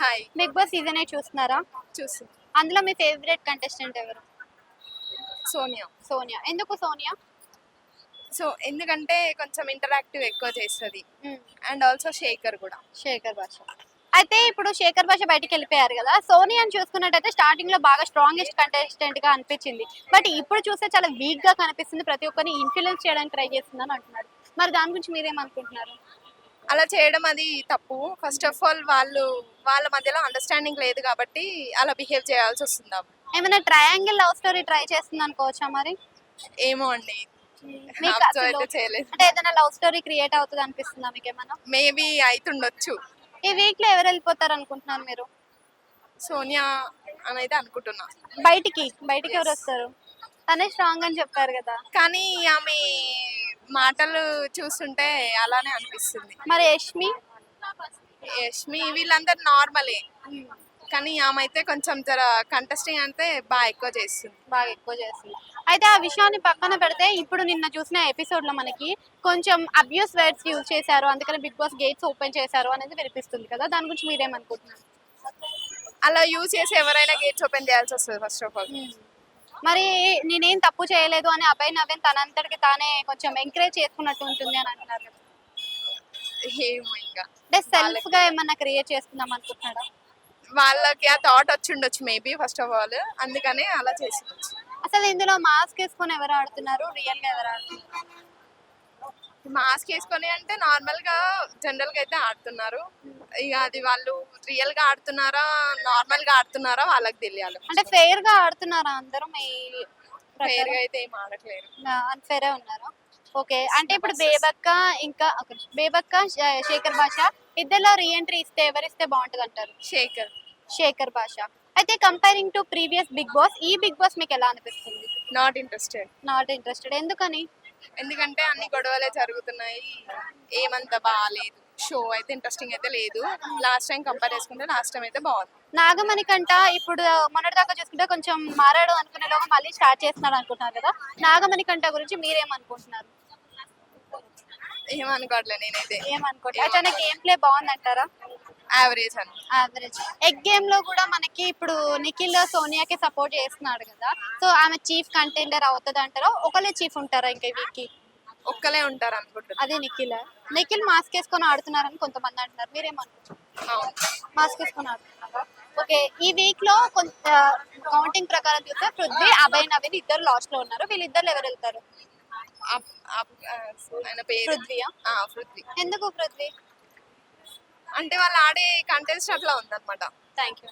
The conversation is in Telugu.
Hi Bigg Boss season eight చూస్తున్నారా? చూసి అందులో మీ ఫేవరెట్ కంటెస్టెంట్ ఎవరు? సోనియా. సోనియా. ఎందుకు సోనియా? సో ఎందుకంటే కొంచెం ఇంటరాక్టివ్ ఎక్కువ చేస్తుంది. అండ్ ఆల్సో శేఖర్ కూడా. శేఖర్ భాష. అయితే ఇప్పుడు శేఖర్ భాష బయటికి వెళ్ళిపోయారు కదా. సోనియాని చూసుకున్నట్టయితే స్టార్టింగ్లో బాగా స్ట్రాంగెస్ట్ కంటెస్టెంట్గా అనిపించింది. బట్ ఇప్పుడు చూస్తే చాలా వీక్గా కనిపిస్తుంది. ప్రతి ఒక్కరిని ఇన్ఫ్లుయెన్స్ చేయడానికి ట్రై చేస్తుందని అంటున్నారు. మరి దాని గురించి మీరేమనుకుంటున్నారు అలా చేయడం అది తప్పు. ఫస్ట్ ఆఫ్ ఆల్ వాళ్ళు వాళ్ళ మధ్యలో అండర్స్టాండింగ్ లేదు కాబట్టి అలా బిహేవ్ చేయాల్సి వస్తుంది. ఏమైనా ట్రయాంగిల్ లవ్ స్టోరీ ట్రై చేస్తుంది అనుకోవచ్చా మరి? ఏమో అండి. చేయలేదు. అంటే ఏదైనా లవ్ స్టోరీ క్రియేట్ అవుతుంది అనిపిస్తుందా మీకు ఏమైనా మేబీ అవుతుండొచ్చు ఈ వీక్లో ఎవరు వెళ్ళిపోతారు అనుకుంటున్నారు మీరు? సోనియా అని అయితే అనుకుంటున్నా. బయటికి బయటికి ఎవరు వస్తారు? తనే స్ట్రాంగ్ అని చెప్పారు కదా. కానీ ఆమె మాటలు చూస్తుంటే అలానే అనిపిస్తుంది. మరి యష్మి? యష్మి వీళ్ళందరూ నార్మలే. కానీ ఆమె అయితే కొంచెం జర కంటెస్టింగ్ అంటే బాగా ఎక్కువ చేస్తుంది. బాగా ఎక్కువ చేస్తుంది. అయితే ఆ విషయాన్ని పక్కన పెడితే ఇప్పుడు నిన్న చూసిన ఎపిసోడ్లో మనకి కొంచెం అబ్యూస్ వర్డ్స్ యూజ్ చేశారు. అందుకని బిగ్ బాస్ గేట్స్ ఓపెన్ చేశారు అనేది వినిపిస్తుంది కదా. దాని గురించి మీరేమనుకుంటున్నారు? అలా యూజ్ చేసి ఎవరైనా గేట్స్ ఓపెన్ చేయాల్సి వస్తుంది ఫస్ట్ ఆఫ్ ఆల్ మరి నేనేం తప్పు చేయలేదు అని అబ్బాయి నవ్వేన్ తనంతటికి తానే కొంచెం ఎంకరేజ్ చేసుకున్నట్టు ఉంటుంది అని అంటున్నారు కదా. ఏమో ఇంకా. అంటే సెల్ఫ్గా ఏమన్నా క్రియేట్ చేసుకుందాం అనుకుంటున్నాడా? వాళ్ళకి ఆ థాట్ వచ్చి ఉండొచ్చు మేబీ ఫస్ట్ ఆఫ్ ఆల్ అందుకనే అలా చేసి. అసలు ఇందులో మాస్క్ వేసుకొని ఎవరు ఆడుతున్నారు? రియల్గా ఎవరు ఆడుతున్నారు? మాస్క్ వేసుకొని అంటే నార్మల్గా జనరల్గా అయితే ఆడుతున్నారు. ఇక అది వాళ్ళు రియల్గా ఆడుతున్నారా నార్మల్గా ఆడుతున్నారా వాళ్ళకి తెలియాలి అంటే ఫెయిర్గా ఆడుతున్నారా అందరూ మీ ఫేర్గా అయితే ఏం ఆడట్లేరు అన్ఫేరే ఉన్నారా? ఓకే. అంటే ఇప్పుడు బేబక్క ఇంకా. బేబక్క శేఖర్ భాష? ఇద్దరిలో రీఎంట్రీ ఇస్తే ఎవరు ఇస్తే బాగుంటుంది అంటారు శేఖర్. శేఖర్ భాష. అయితే comparing to previous Bigg Boss ఈ బిగ్ బాస్ మీకు ఎలా అనిపిస్తుంది? నాట్ ఇంట్రెస్టెడ్ నాట్ ఇంట్రెస్టెడ్ ఎందుకని? ఎందుకంటే అన్ని గొడవలే జరుగుతున్నాయి. ఏమంత బాగాలేదు షో అయితే ఇంట్రెస్టింగ్ అయితే లేదు. లాస్ట్ టైం కంపేర్ చేసుకుంటే లాస్ట్ టైం అయితే బాగుంది. నాగమణి కంట ఇప్పుడు మొన్నటి దాకా చూసుకుంటే కొంచెం మారాడు అనుకునే లోగా మళ్ళీ స్టార్ట్ చేస్తున్నాడు అనుకుంటున్నారు కదా. నాగమణి కంట గురించి మీరేమనుకుంటున్నారు? ఏమనుకోవట్లే నేనైతే. ఏమనుకోండి అయితే గేమ్ ప్లే బాగుందంటారా? యావరేజ్ అని. యావరేజ్ ఎగ్ గేమ్లో కూడా మనకి ఇప్పుడు నిఖిల్ సోనియాకి సపోర్ట్ చేస్తున్నాడు కదా. సో ఆమె చీఫ్ కంటెండర్ అవుతుంది అంటారా? ఒకళ్ళే చీఫ్ ఉంటారా ఇంకా వీక్ ఒక్కలే ఉంటారు అనుకుంటున్నా. అదే నిఖిల్. నిఖిల్ మాస్క్ వేసుకొని ఆడుతున్నారని కొంతమంది అంటున్నారు. మీరేమనుకుంటున్నారు అవును. మాస్క్ వేసుకొని ఆడుతున్నారా? ఓకే ఈ వీక్లో కొంత కౌంటింగ్ ప్రకారం చూస్తే పృథ్వీ అభయ్ నవీన్ ఇద్దరు లాస్ట్లో ఉన్నారు. వీళ్ళిద్దరు ఎవరు వెళ్తారు? ఆయన పేరు? పృథ్వీయా? పృథ్వీ. ఎందుకు పృథ్వీ? అంటే వాళ్ళు ఆడే కంటెస్ట్ అట్లా ఉందన్నమాట. Thank you